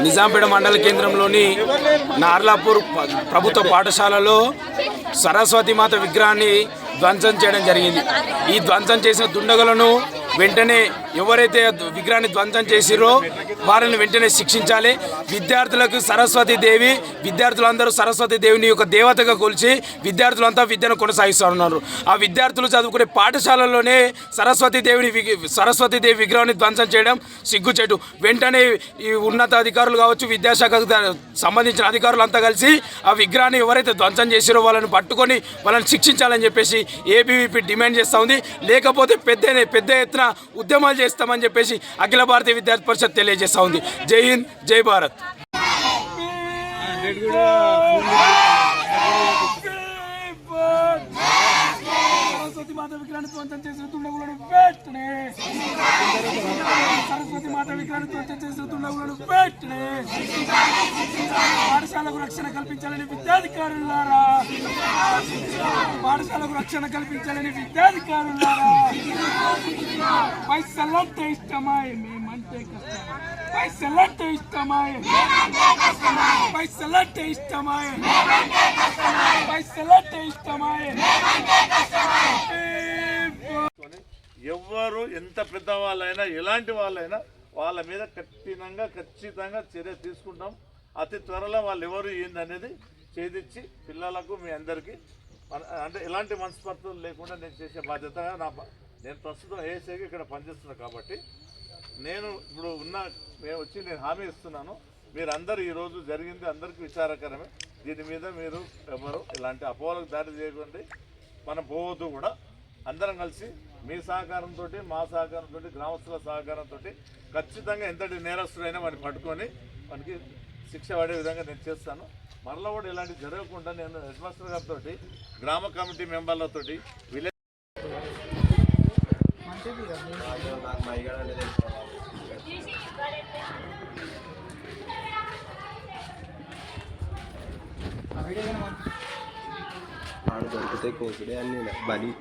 నిజాంపేట మండల కేంద్రంలోని నార్లాపూర్ ప్రభుత్వ పాఠశాలలో సరస్వతి మాత విగ్రహాన్ని ధ్వంసం చేయడం జరిగింది. ఈ ధ్వంసం చేసిన దుండగులను వెంటనే ఎవరైతే విగ్రహాన్ని ధ్వంసం చేసిరో వారిని వెంటనే శిక్షించాలి. విద్యార్థులకు సరస్వతి దేవి విద్యార్థులందరూ సరస్వతి దేవిని యొక్క దేవతగా కొలిచి విద్యార్థులంతా విద్యను కొనసాగిస్తున్నారు ఆ విద్యార్థులు చదువుకునే పాఠశాలలోనే సరస్వతి దేవిని సరస్వతి దేవి విగ్రహాన్ని ధ్వంసం చేయడం సిగ్గుచేటు. వెంటనే ఈ ఉన్నత అధికారులు కావచ్చు విద్యాశాఖకు సంబంధించిన అధికారులు అంతా కలిసి ఆ విగ్రహాన్ని ఎవరైతే ధ్వంసం చేసిరో వాళ్ళని పట్టుకొని వాళ్ళని శిక్షించాలని చెప్పేసి ఏబీవీపీ డిమాండ్ చేస్తూ ఉంది. లేకపోతే పెద్ద పెద్ద ఎత్తున ఉద్యమాలు చేస్తామని చెప్పేసి అఖిల భారతీయ విద్యార్థి పరిషత్ తెలియజేస్తూ ఉంది. జై హింద్ జై భారత్. మాత విగ్రహాన్ని ధ్వంసం చేసిన తుండగులను వెంటనే సరస్వతి మాత విగ్రహాన్ని ధ్వంసం చేసిన తుండగులను వెంటనే పాఠశాలకు రక్షణ కల్పించాలని విద్యాధికారులారా. పాఠశాలకు రక్షణ కల్పించాలని విద్యాధికారులారా. పైసలంటే ఇష్టమా మేమంటే కష్టం పైసలంటే ఇష్టమా పైసలంటే ఇష్టమా పైసలంటే ఇష్టమా తీసుకొని ఎవ్వరు ఎంత పెద్దవాళ్ళైనా ఎలాంటి వాళ్ళైనా వాళ్ళ మీద కఠినంగా ఖచ్చితంగా చర్య తీసుకుంటాం. అతి త్వరలో వాళ్ళు ఎవరు ఏందనేది చేదిచ్చి పిల్లలకు మీ అందరికీ అంటే ఎలాంటి మనస్పర్ధలు లేకుండా నేను చేసే బాధ్యతగా నా నేను ప్రస్తుతం ఏసీకి ఇక్కడ పనిచేస్తున్నా కాబట్టి నేను ఇప్పుడు ఉన్న మేము వచ్చి నేను హామీ ఇస్తున్నాను. మీరందరూ ఈరోజు జరిగింది అందరికీ విచారకరమే. దీని మీద మీరు ఎవరు ఇలాంటి అపోహలకు దారి చేయకండి. మనం పోవద్దు కూడా. అందరం కలిసి మీ సహకారంతో మా సహకారంతో గ్రామస్తుల సహకారంతో ఖచ్చితంగా ఎంతటి నేరస్తుడైనా వాడిని పట్టుకొని మనకి శిక్ష పడే విధంగా నేను చేస్తాను. మరలా కూడా ఇలాంటి జరగకుండా నేను హెడ్ మాస్టర్ గారితో గ్రామ committee మెంబర్లతో village Kutai ko su da yanni na bani.